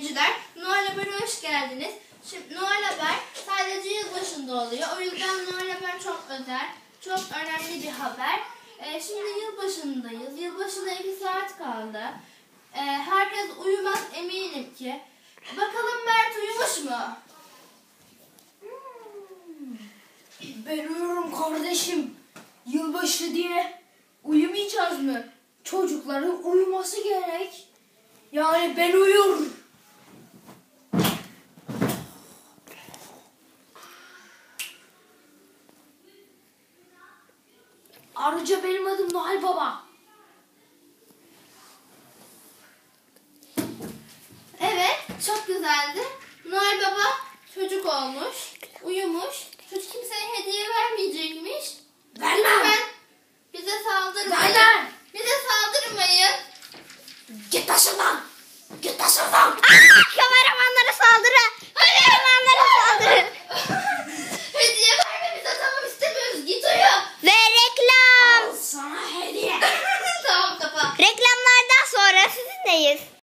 öğrenciler. Noel Haber'e hoş geldiniz. Şimdi Noel Haber sadece yılbaşında oluyor. O yüzden Noel Haber çok özel, çok önemli bir haber. Ee, şimdi yılbaşındayız. Yılbaşına iki saat kaldı. Ee, herkes uyumaz eminim ki. Bakalım Mert uyumuş mu? Ben uyurum kardeşim. Yılbaşı diye uyumayacağız mı? Çocukların uyuması gerek. Yani ben uyurum. Ayrıca benim adım Noel Baba. Evet, çok güzeldi. Noel Baba çocuk olmuş, uyumuş. Çocuk kimseye hediye vermeyecekmiş. Vermem. Lütfen bize saldırmayın. Vermem. Bize saldırmayın. Git başımdan. Git başımdan. Yes.